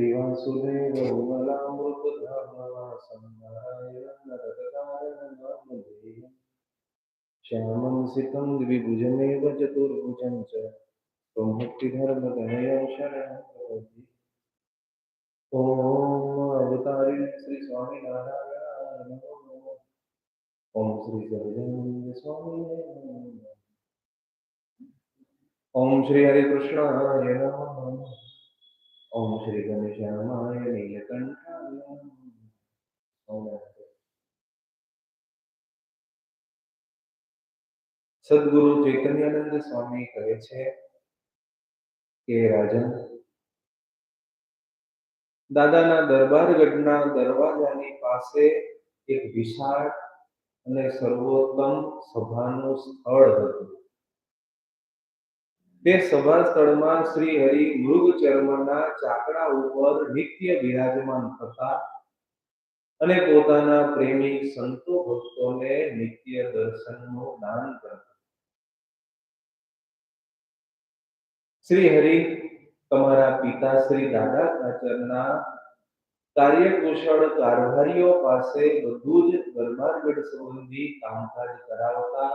श्रीवासुदेव विमलामृतधामवासन्नारायणनरकारणनामधेयम् श्यामं सिकं द्विभुजमेव चतुर्भुजं च त्वमुक्तिधर्मगणयं शरणं अवतारिणे श्री सहजानंद स्वामिने नमो। ॐ श्री हरिकृष्णाय नमः। ઓમ શ્રી ઘનશ્યામાય નીલકંઠાય સદગુરુ ચૈતન્યાનંદ સ્વામી કહે છે કે, રાજન, દાદાના દરબાર ગઢના દરવાજાની પાસે એક વિશાળ અને સર્વોત્તમ સભાનું સ્થળ હતું. તે સભા સ્થળમાં શ્રી હરિ મૃગ ચર્મના ચાકડા ઉપર નિત્ય બિરાજમાન થતા અને પોતાના પ્રેમી સંતો ભક્તોને નિત્ય દર્શનનું દાન કરતા. શ્રી હરિ તમારા પિતા શ્રી દાદા કાચરના કાર્યકુશળ કારભારીઓ પાસે બધું જ દરબારગઢ સંબંધી કામકાજ કરાવતા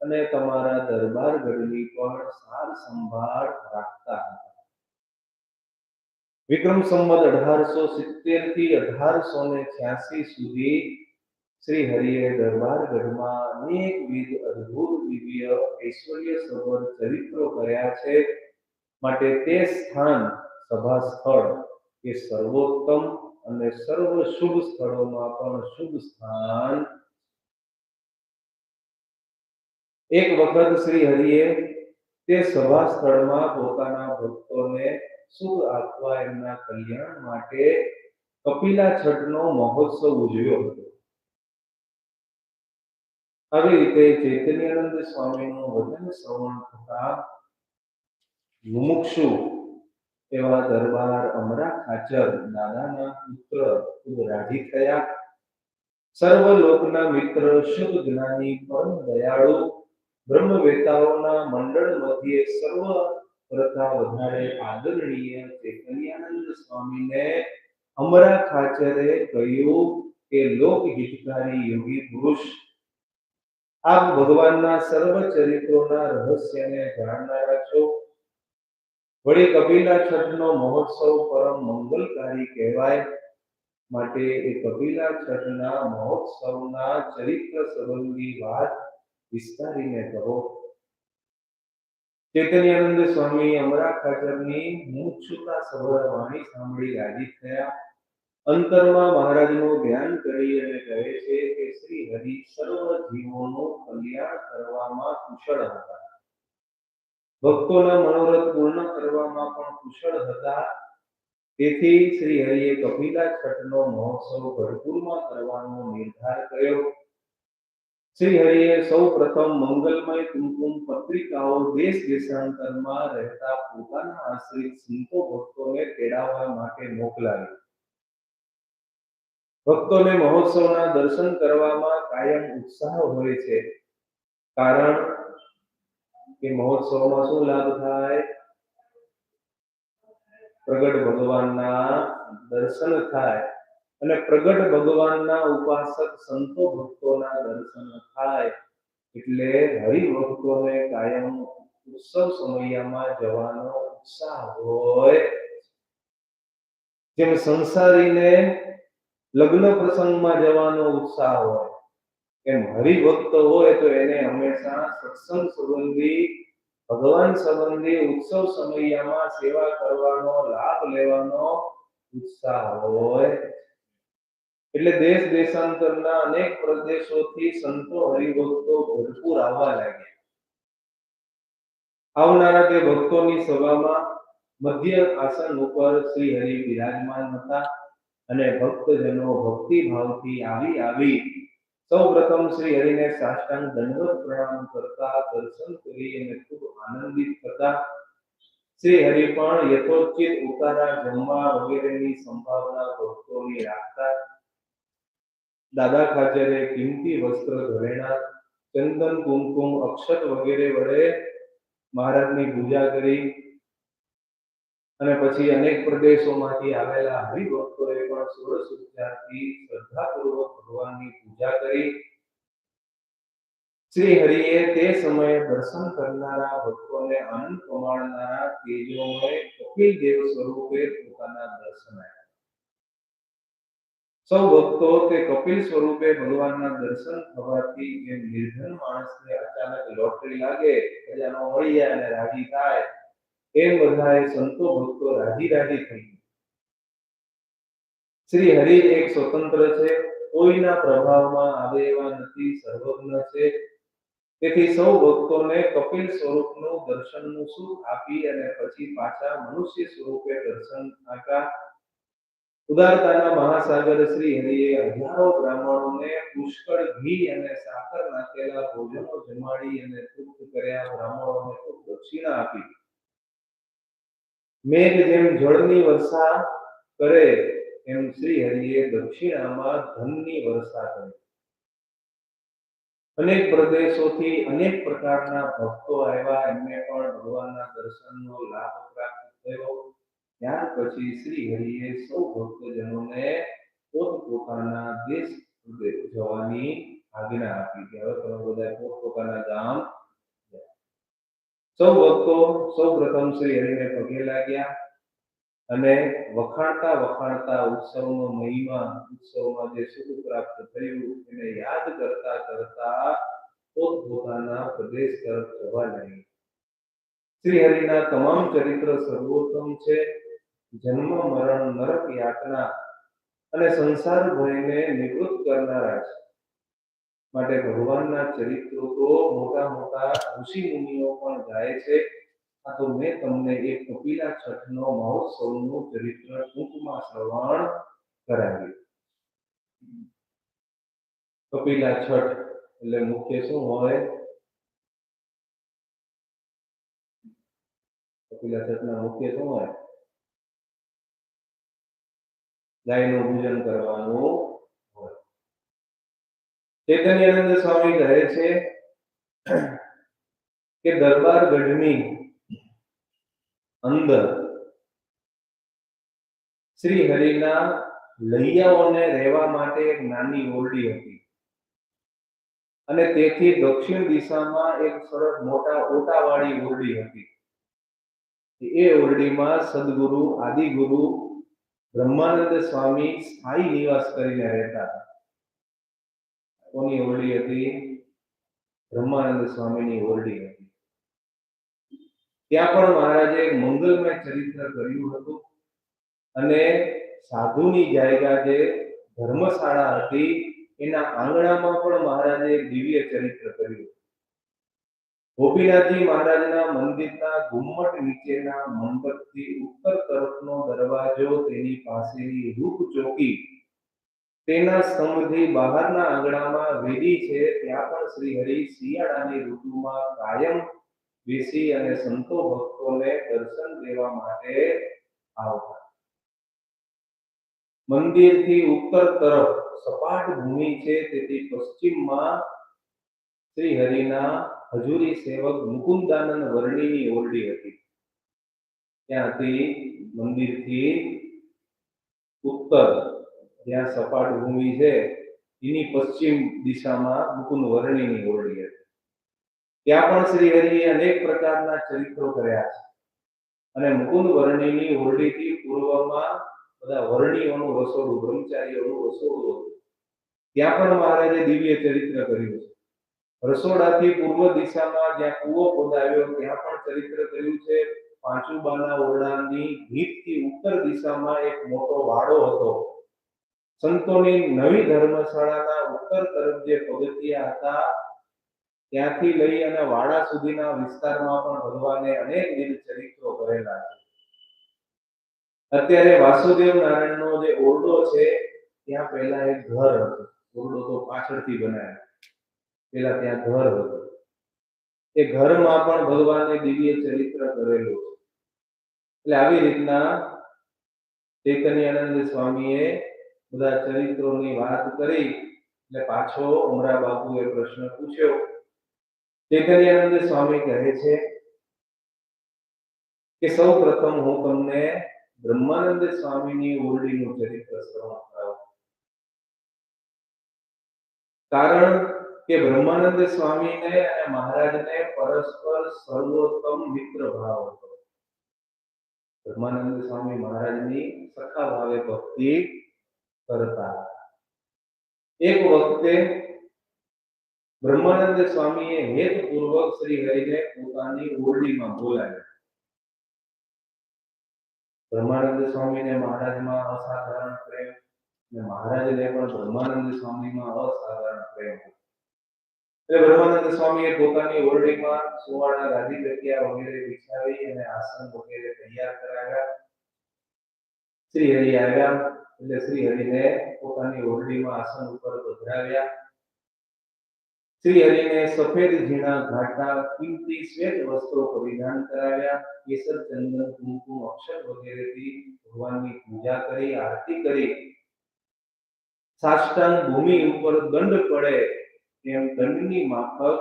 અને તમારા દરબારગઢની પણ સાર સંભાળ રાખતા હતા. વિક્રમ સંવત અઢારસો સિત્તેરથી અઢારસો ને છ્યાસી સુધી શ્રી હરિએ દરબારગઢમાં અનેકવિધ અદ્ભુત દિવ્ય ઐશ્વર્ય સભર ચરિત્રો કર્યા છે. માટે તે સ્થાન સભા સ્થળ એ સર્વોત્તમ અને સર્વ શુભ સ્થળોમાં પણ શુભ સ્થાન એક વખત શ્રી હરિએ તે સભા સ્થળમાં પોતાના ભક્તોને સુર આપવા એમના કલ્યાણ માટે કપિલા છઠનો મહોત્સવ ઉજવ્યો હતો. આવી રીતે ચૈતન્યાનંદ સ્વામીનું વચન શ્રવણ થતા મુમુક્ષુ એવા દરબાર અમરા ખાચર દાદાના પુત્ર ખૂબ રાજી થયા. સર્વ લોકના મિત્ર, શુભ જ્ઞાની પરમ દયાળુ બ્રહ્મવેતાઓના મંડળ મધ્યે સર્વ કરતા વધારે આદરણીય ચૈતન્યાનંદ સ્વામીને અમરા ખાચરે કહ્યું કે લોક હિતકારી યોગી પુરુષ, આપ ભગવાનના સર્વ ચરિત્રોના રહસ્યને જાણનારા છો. વળી કપિલા છઠનો મહોત્સવ પરમ મંગલકારી કહેવાય માટે એ કપિલા છઠના મહોત્સવના ચરિત્ર સંબંધી વાત વિસ્તારીને કરો ચૈતન્યાનંદ સ્વામી અમરા ખાચરની મુક્ષુતા સભર વાણી સાંભળી રાજી થયા. અંતરમાં મહારાજનું ધ્યાન કરી અને કહે છે કે શ્રી હરિ સર્વ જીવોનું કલ્યાણ કરવામાં કુશળ હતા. ભક્તોના મનોરથ પૂર્ણ કરવામાં પણ કુશળ હતા. તેથી શ્રી હરિએ કપિલા છઠનો મહોત્સવ ભરપૂરમાં કરવાનો નિર્ધાર કર્યો. શ્રી હરિએ સૌ પ્રથમ મંગલમય કુમકુમ પત્રિકાઓ દેશ દેશાંતરમાં રહેતા પોતાના આશ્રિત સંતો ભક્તોને તેડાવવા માટે મોકલાવી. ભક્તોને મહોત્સવના દર્શન કરવામાં કાયમ ઉત્સાહ હોય છે. કારણ કે મહોત્સવમાં શું લાભ થાય? પ્રગટ ભગવાનના દર્શન થાય. અને પ્રગટ ભગવાનના ઉપાસક સંતો ભક્તોના દર્શન થાય એટલે હરિભક્તોને કાયમ ઉત્સવ સમયમાં જવાનો ઉત્સાહ હોય. જેમ સંસારીને લગ્ન પ્રસંગમાં જવાનો ઉત્સાહ હોય, એમ હરિભક્ત હોય તો એને હંમેશા સત્સંગ સંબંધી, ભગવાન સંબંધી ઉત્સવ સમયમાં સેવા કરવાનો, લાભ લેવાનો ઉત્સાહ હોય. એટલે દેશ દેશાંતરના અનેક પ્રદેશોથી સંતો હરિભક્તો ભરપૂર આવવા લાગ્યા. આવનારા તે ભક્તોની સભામાં મધ્ય આસન ઉપર શ્રી હરિ બિરાજમાન હતા અને ભક્તજનો ભક્તિ ભાવથી આવી આવી સૌ પ્રથમ શ્રી હરિને સાષ્ટાંગ દંડવત પ્રણામ કરતા દર્શન કરી અને ખૂબ આનંદિત થતા શ્રી હરિ પણ યથોચિત ઉતારા જમવા વગેરેની સંભાવના ભક્તોની રાખતા દાદા ખાચરે કિંમતી વસ્ત્ર ઘરેણા ચંદન, કુમકુમ, અક્ષત વગેરે વડે મહારાજની પૂજા કરી અને પછી અનેક પ્રદેશોમાંથી આવેલા હરિભક્તોએ પણ ષોડશ ઉપચારથી શ્રદ્ધાપૂર્વક ભગવાનની પૂજા કરી. શ્રી હરિએ તે સમયે દર્શન કરનારા ભક્તોને આનંદ પમાડનારા તેજોમય કપિલ દેવ સ્વરૂપે પોતાના દર્શન આપ્યા. સૌ ભક્તો તે કપિલ સ્વરૂપે ભગવાનના દર્શન થવાથી એ નિર્ધન માણસને અચાનક લોટરી લાગે ખજાનો મળી જાય અને રાજી થાય. એ બધાએ સંતો ભક્તો રાજી રાજી થઈ શ્રી હરિ એક સ્વતંત્ર છે, કોઈના પ્રભાવમાં આવે એવા નથી, સર્વજ્ઞ છે. તેથી સૌ ભક્તોને કપિલ સ્વરૂપનું દર્શનનું સુખ આપી અને પછી પાછા મનુષ્ય સ્વરૂપે દર્શન આપ્યા. ઉદારતાના મહાસાગર શ્રી હરિએ હજારો બ્રાહ્મણોને પુષ્કળ ઘી અને સાકર નાખેલા ભોજનો જમાડી અને તૃપ્ત કર્યા. બ્રાહ્મણોને તો દક્ષિણા આપી. મેઘ જેમ જળની વર્ષા કરે, એમ શ્રી હરિએ દક્ષિણામાં ધનની વર્ષા કરી. અનેક પ્રદેશોથી અનેક પ્રકારના ભક્તો આવ્યા. એમને પણ ભગવાનના દર્શનનો લાભ પ્રાપ્ત થયો. ત્યાર પછી શ્રી હરિએ સૌ ભક્તજનોને પોતપોતાના દેશ જવાની આજ્ઞા આપી કે હવે તમે બધા પોતપોતાના ગામ સૌ ભક્તો, સૌ પ્રથમ શ્રી હરિને પગે લાગ્યા અને વખાણતા વખાણતા ઉત્સવનો મહિમા, ઉત્સવમાં જે સુખ પ્રાપ્ત થયું એને યાદ કરતા કરતા પોતપોતાના પ્રદેશ તરફ જવા લાગ્યા શ્રી હરિના તમામ ચરિત્ર સર્વોત્તમ છે. જન્મ, મરણ, નરક, યાતના અને સંસાર ભયને નિવૃત્ત કરનારા છે. માટે ભગવાનના ચરિત્રો તો મોટા મોટા ઋષિ મુનિઓ પણ ગાય છે. આ તો મેં તમને એક કપિલા છઠનો મહોત્સવનું ચરિત્ર ટૂંકમાં શ્રવણ કરાવ્યું. કપિલા છઠ એટલે મુખ્ય શું હોય? કપિલા છઠના મુખ્ય શું હોય? ગાયનું પૂજન કરવાનું હોય. ચૈતન્યાનંદ સ્વામી કહે છે કે દરબાર ગઢની અંદર શ્રી હરિના લૈયાઓને રહેવા માટે એક નાની ઓરડી હતી. અને તેથી દક્ષિણ દિશામાં એક સરસ મોટા ઓટાવાળી ઓરડી હતી. એ ઓરડીમાં સદગુરુ, આદિગુરુ બ્રહ્માનંદ સ્વામી સ્થાયી નિવાસ કરીને રહેતા હતા. કોની ઓરડી હતી? બ્રહ્માનંદ સ્વામીની ઓરડી હતી. ત્યાં પણ મહારાજે મંગલમય ચરિત્ર કર્યું હતું અને સાધુની જાયગા જે ધર્મશાળા હતી. એના આંગણામાં પણ મહારાજે દિવ્ય ચરિત્ર કર્યું. ગોપીનાથજી મહારાજના મંદિરના ગુમ્મટ નીચેના મંડપથી ઉત્તર તરફનો દરવાજો તેની પાસેની રૂપ ચોકી તેના સ્તંભથી બહારના આંગણામાં વેદી છે. ત્યાં પણ શ્રી હરિ શિયાળાની ઋતુમાં કાયમ બેસી અને સંતો ભક્તોને દર્શન દેવા માટે આવતા. મંદિરથી ઉત્તર તરફ સપાટ ભૂમિ છે. તેથી પશ્ચિમમાં શ્રી હરિના હજુરી સેવક મુકુંદાનંદ વર્ણીની ઓરડી હતી. ત્યાંથી મંદિરથી ઉત્તર જ્યાં સપાટ ભૂમિ છે, એની પશ્ચિમ દિશામાં મુકુંદ વર્ણીની ઓરડી હતી. ત્યાં પણ શ્રી હરિએ અનેક પ્રકારના ચરિત્રો કર્યા છે. અને મુકુંદ વર્ણીની ઓરડીથી પૂર્વમાં બધા વર્ણીઓનું, રસોડું, બ્રહ્મચારીઓનું રસોડું હતું. ત્યાં પણ મહારાજે દિવ્ય ચરિત્ર કર્યું છે. રસોડાથી પૂર્વ દિશામાં જ્યાં કૂવો ખોદાવ્યો ત્યાં પણ ચરિત્ર કર્યું છે. પાંચુબાના ઓરડાની ભીતથી ઉત્તર દિશામાં એક મોટો વાડો હતો. સંતોની નવી ધર્મશાળાના ઉત્તર તરફ જે પગથિયા હતા, ત્યાંથી લઈ અને વાડા સુધીના વિસ્તારમાં પણ ભગવાને અનેક વિધ ચરિત્રો કરેલા છે. અત્યારે વાસુદેવ નારાયણનો જે ઓરડો છે, ત્યાં પહેલા એક ઘર હતું. ઓરડો તો પાછળથી બનાવ્યો પેલા ત્યાં ઘર હતું. એ ઘરમાં પણ ભગવાને દિવ્ય ચરિત્ર કરેલું એટલે આવી રીતના ચૈતન્યાનંદ સ્વામીએ બધા ચરિત્રોની વાત કરી, એટલે પાછો ઉમરા બાપુએ પ્રશ્ન પૂછ્યો. ચૈતન્યાનંદ સ્વામી કહે છે કે સૌ પ્રથમ હું તમને બ્રહ્માનંદ સ્વામીની ઓરડીનું ચરિત્ર શ્રવણ કરાવું. કારણ કે બ્રહ્માનંદ સ્વામીને અને મહારાજને પરસ્પર સર્વોત્તમ મિત્ર ભાવ હતો. બ્રહ્માનંદ સ્વામી મહારાજની સખા ભાવે ભક્તિ કરતા. એક વખતે બ્રહ્માનંદ સ્વામીએ હેતપૂર્વક શ્રી હરિને પોતાની ઓરડીમાં બોલાવ્યા. બ્રહ્માનંદ સ્વામીને મહારાજમાં અસાધારણ પ્રેમ અને મહારાજને પણ બ્રહ્માનંદ સ્વામીમાં અસાધારણ પ્રેમ હતો. એટલે બ્રહ્માનંદ સ્વામીએ પોતાની ઓરડીમાં સુવર્ણ ગાદી જગ્યા વગેરે વિછાવી અને આસન વગેરે તૈયાર કરાવ્યા. શ્રી હરિ આવ્યા એટલે શ્રી હરિને પોતાની ઓરડીમાં આસન ઉપર પધરાવ્યા. શ્રી હરિને સફેદ ઝીણા ઘાટા કિંમતી શ્વેત વસ્ત્રો પરિધાન કરાવ્યા. કેસર, ચંદન, કુમકુમ અક્ષર વગેરેથી ભગવાનની પૂજા કરી, આરતી કરી. સાષ્ટાંગ ભૂમિ ઉપર દંડ પડે એમ દંડની માફક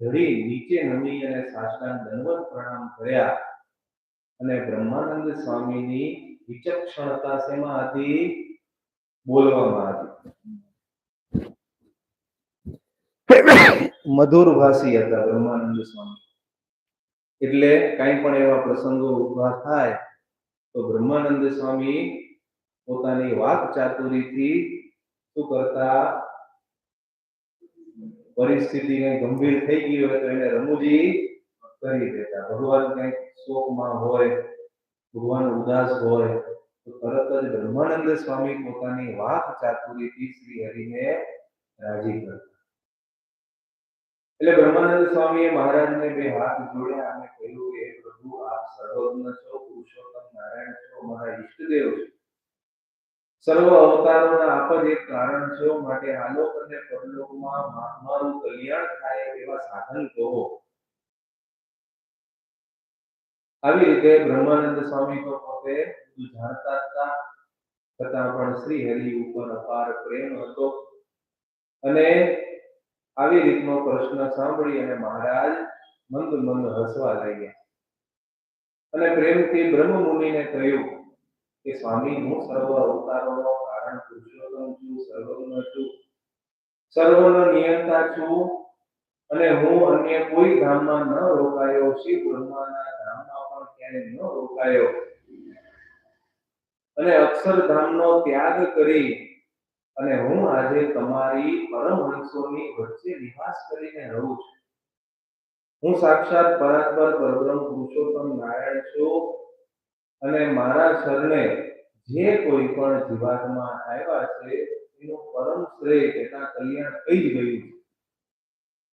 ધડી નીચે નમી અને સાષ્ટાંગ દંડવત પ્રણામ કર્યા. અને બ્રહ્માનંદ સ્વામીની વિચક્ષણતા શેમાં હતી? બોલવામાં હતી મધુર ભાષી હતા બ્રહ્માનંદ સ્વામી. એટલે કઈ પણ એવા પ્રસંગો ઊભા થાય, તો બ્રહ્માનંદ સ્વામી પોતાની વાક ચાતુરીથી શું કરતા? પરિસ્થિતિ કંઈ ગંભીર થઈ ગઈ હોય તો એને રમૂજી કરી દેતા. ભગવાન કંઈક શોકમાં હોય, ભગવાન ઉદાસ હોય, તો તરત જ બ્રહ્માનંદ સ્વામી પોતાની વાક ચાતુરીથી શ્રી હરિને રાજી કરતા. એટલે બ્રહ્માનંદ સ્વામીએ મહારાજને બે હાથ જોડ્યા અને કહ્યું કે પ્રભુ, આપ સર્વજ્ઞ છો, પુરુષોત્તમ નારાયણ છો મારા ઈષ્ટદેવ છો. સર્વ અવતારોના આપ જ એક કારણ છો માટે આલોક અને પરલોકમાં મારું કલ્યાણ થાય એવા સાધન કહો. આવી રીતે બ્રહ્માનંદ સ્વામી તો પોતે બધું જાણતા હતા. છતાં પણ શ્રી હરિ ઉપર અપાર પ્રેમ હતો. અને આવી રીતનો પ્રશ્ન સાંભળી અને મહારાજ મંદ મંદ હસવા લાગ્યા. અને પ્રેમથી બ્રહ્મ મુનિને કહ્યું કે સ્વામી હું સર્વ અવતારોનો કારણ પુરુષોત્તમ છું સર્વજ્ઞ છું. સર્વનો નિયંતા છું અને હું અન્ય કોઈ ધામમાં ન રોકાયો શિવ બ્રહ્માના ધામમાં પણ ક્યાંય ન રોકાયો. અને અક્ષરધામનો ત્યાગ કરી અને હું આજે તમારી પરમહંસોની વચ્ચે નિવાસ કરીને રહું છું. હું સાક્ષાત પરાત્પર પરબ્રહ્મ પુરુષોત્તમ નારાયણ છું. અને મારા શરણે જે કોઈ પણ જીવાત્મા આવ્યા છે, એનો પરમ શ્રેય એના કલ્યાણ થઈ ગયું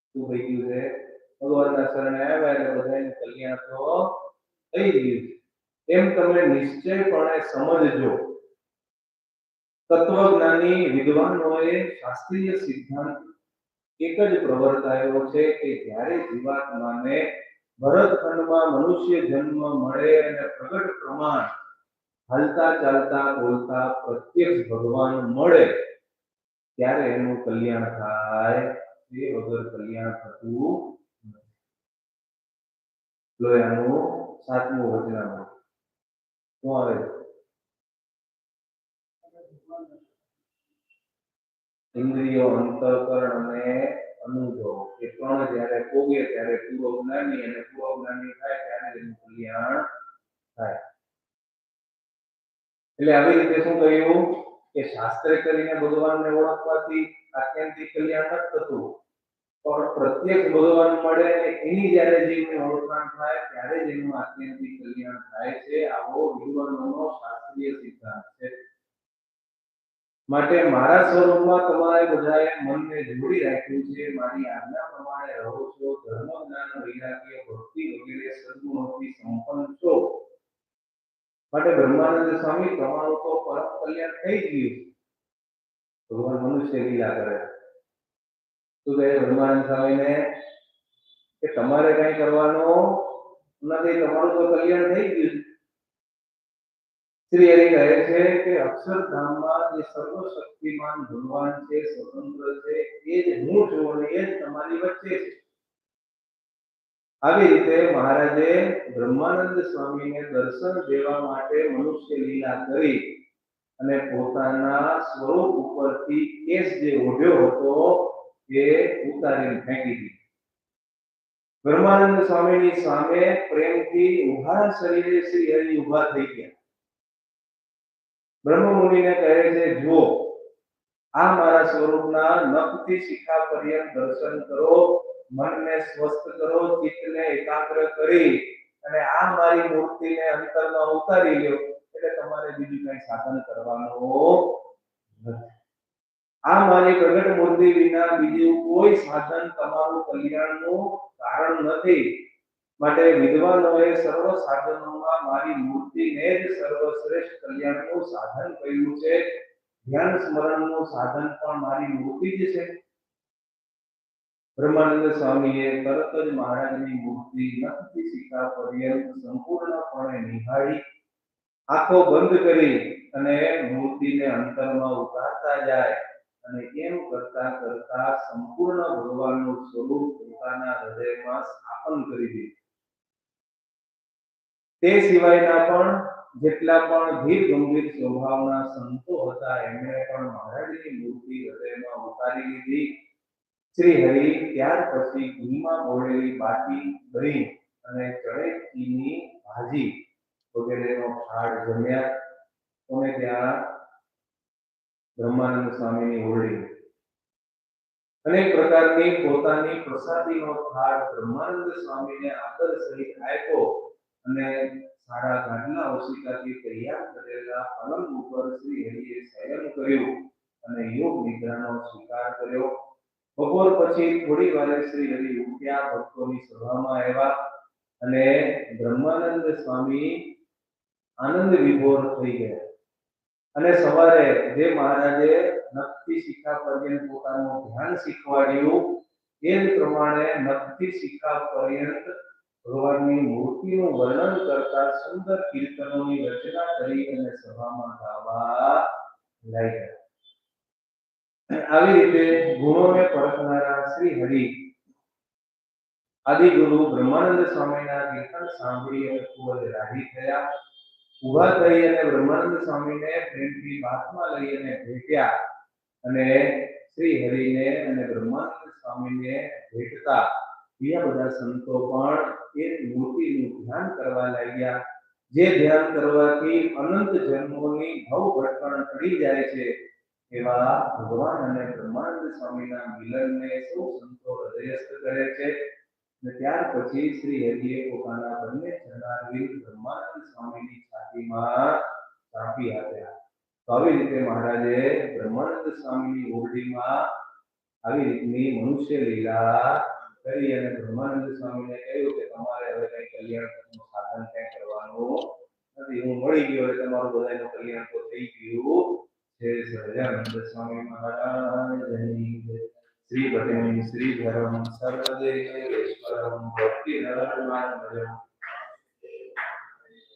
શું થઈ ગયું છે? ભગવાનના શરણે આવ્યા એટલે બધાનું કલ્યાણ તો થઈ ગયું એમ તમે નિશ્ચયપણે સમજજો. તત્વજ્ઞાની વિદ્વાનોએ શાસ્ત્રીય સિદ્ધાંત એક જ પ્રવર્તાયો છે કે જ્યારે જીવાત્માને ભરતખંડમાં મનુષ્ય જન્મ મળે અને પ્રગટ પ્રમાણ હાલતા ચાલતા બોલતા પ્રત્યક્ષ ભગવાન મળે, ત્યારે એનું કલ્યાણ થાય. તે વગર કલ્યાણ થતું સાતમું વચનામૃત શું આવે? ઇન્દ્રિયો અંતઃકરણ અને અનુભવ એ ત્રણ જ્યારે પોગે ત્યારે પૂર્વ જ્ઞાની અને પૂર્વ જ્ઞાની થાય ત્યારે એનું કલ્યાણ થાય. એટલે આવી રીતે શું કહ્યું કે શાસ્ત્રે કરીને ભગવાનને ઓળખવાથી આત્યંતિક કલ્યાણ નથી થતું. પણ પ્રત્યેક ભગવાન મળે અને એની જ્યારે જીવને ઓળખાણ થાય, ત્યારે જ એનું આત્યંતિક કલ્યાણ થાય છે. આવો વિદ્વાનોનો શાસ્ત્રીય સિદ્ધાંત છે. માટે મારા સ્વરૂપમાં તમારે બધાએ મનને જોડી રાખ્યું છે. મારી આજ્ઞા પ્રમાણે રહો છો. ધર્મ, જ્ઞાન, વૈરાગ્ય, ભક્તિ વગેરે સદગુણોથી સંપન્ન છો. માટે બ્રહ્માનંદ સ્વામી, તમારું તો પરમ કલ્યાણ થઈ ગયું. ભગવાન મનુષ્ય લીલા કરે. તો કહે બ્રહ્માનંદ સ્વામીને? કે તમારે કઈ કરવાનું નથી, તમારું તો કલ્યાણ થઈ ગયું શ્રી હરિ કહે છે કે અક્ષરધામમાં જે સર્વશક્તિમાન ભગવાન છે, સ્વતંત્ર છે, એ જ હું છું અને તમારી વચ્ચે છે. આવી રીતે મહારાજે બ્રહ્માનંદ સ્વામીને દર્શન દેવા માટે મનુષ્ય લીલા કરી અને પોતાના સ્વરૂપ ઉપરથી કેસ જે ઓઢ્યો હતો એ ઉતારીને ફેંકી દીધો. બ્રહ્માનંદ સ્વામીની સામે પ્રેમથી ઊભા શરીરે શ્રી હરિ ઊભા થઈ ગયા. બ્રહ્મ મુનિને કહે છે, જુઓ, આ મારા સ્વરૂપના નખથી શિખા પર્યંત દર્શન કરો, મનને સ્વસ્થ કરો, ચિત્તને એકાગ્ર કરી અને આ મારી મૂર્તિને અંતરમાં ઉતારી લ્યો, એટલે તમારે બીજું કઈ સાધન કરવાનું આ મારી પ્રગટ મૂર્તિ વિના બીજું કોઈ સાધન તમારું કલ્યાણનું કારણ નથી. માટે વિદ્વાનોએ સર્વ સાધનોમાં મારી મૂર્તિને જ સર્વશ્રેષ્ઠ કલ્યાણનું સાધન કહ્યું છે. ધ્યાન સ્મરણનું સાધન પણ મારી મૂર્તિ જ છે. બ્રહ્માનંદ સ્વામીએ તરત જ મહારાજની મૂર્તિ નખથી શિખા પર્યંત સંપૂર્ણપણે નિહાળી, આંખો બંધ કરી અને મૂર્તિને અંતરમાં ઉતારતા જાય અને એમ કરતા કરતા સંપૂર્ણ ભગવાનનું સ્વરૂપ પોતાના હૃદયમાં સ્થાપન કરી દીધું. તે સિવાયના પણ જેટલા પણ ધીર ગંભીર સ્વભાવના સંતો હતા, એમણે પણ મહારાજની મૂર્તિ હૃદયમાં ઉતારી લીધી. શ્રી હરિ ત્યાર પછી ઘીમાં બોળેલી બાટી દહીં અને ચણેકીની ભાજી વગેરેનો થાળ જમ્યા. અને ત્યાં બ્રહ્માનંદ સ્વામીની ઓરડી અનેક પ્રકારની પોતાની પ્રસાદીનો થાળ બ્રહ્માનંદ સ્વામીને આદર સહિત આપ્યો. અને સારા ઘાટના ઓશિકાથી તૈયાર કરેલા પલંગ ઉપર શ્રી હરિએ શયન કર્યું અને યોગ નિદ્રાનો સ્વીકાર કર્યો. બપોર પછી થોડી વારે શ્રી હરિ ઉઠ્યા, ભક્તોની સભામાં આવ્યા અને બ્રહ્માનંદ સ્વામી આનંદ વિભોર થઈ ગયા. અને સવારે જે મહારાજે નખથી શિખા પર્યંત પોતાનું ધ્યાન શીખવાડ્યું, એ પ્રમાણે નખથી શિખા પર્યંત ભગવાનની મૂર્તિનું વર્ણન કરતા સુંદર કીર્તનોની રચના કરી અને સભામાં ગાવા લાગ્યા. આવી રીતે ગુણોને પરખનારા શ્રી હરિ આદિગુરુ બ્રહ્માનંદ સ્વામીના કીર્તન સાંભળી અને ખૂબ જ રાજી થયા. ઊભા થઈ અને બ્રહ્માનંદ સ્વામીને પ્રેમથી બાથમાં લઈ અને ભેટ્યા અને શ્રી હરિને અને બ્રહ્માનંદ સ્વામીને ભેટતા બીજા સંતો પણ એ મૂર્તિનું ધ્યાન કરવા લાગ્યા. જે ધ્યાન કરવાથી અનંત જન્મોની ભવ ભટકણ ટળી જાય છે. એવા ભગવાન અને બ્રહ્માનંદ સ્વામીના મિલનને સૌ સંતો હૃદયસ્થ કરે છે અને ત્યાર પછી શ્રી હરિએ પોતાના બંને ચરણારવિંદ બ્રહ્માનંદ સ્વામીની છાતીમાં ચાંપી આપ્યા. તો આવી રીતે મહારાજે બ્રહ્માનંદ સ્વામીની ઓરડીમાં આવી રીતની મનુષ્ય લીલા કરી અને બ્રહ્માનંદ સ્વામીને કહ્યું કે તમારે હવે કઈ કલ્યાણનું સાધન કઈ કરવાનું નથી હું મળી ગયો એટલે તમારું બધાનું કલ્યાણ તો થઈ ગયું છે સહજાનંદ સ્વામી મહારાજની જય. શ્રી ભટની શ્રી ધરમ સર્વદેવેશ્વરમ ભક્તિ નરમાનંદમ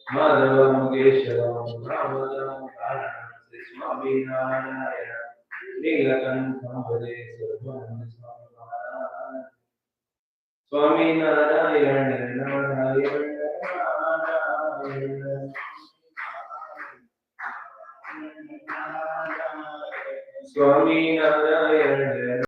માધવમ કેશવમ રામદમ કાरणं શ્રી સ્વામિનારાયણ નીલકંઠમ ભજે સર્વાનંદ સ્વામી મહારાજ સ્વામિનારાયણ નારાયણ નારાયણ સ્વામિનારાયણ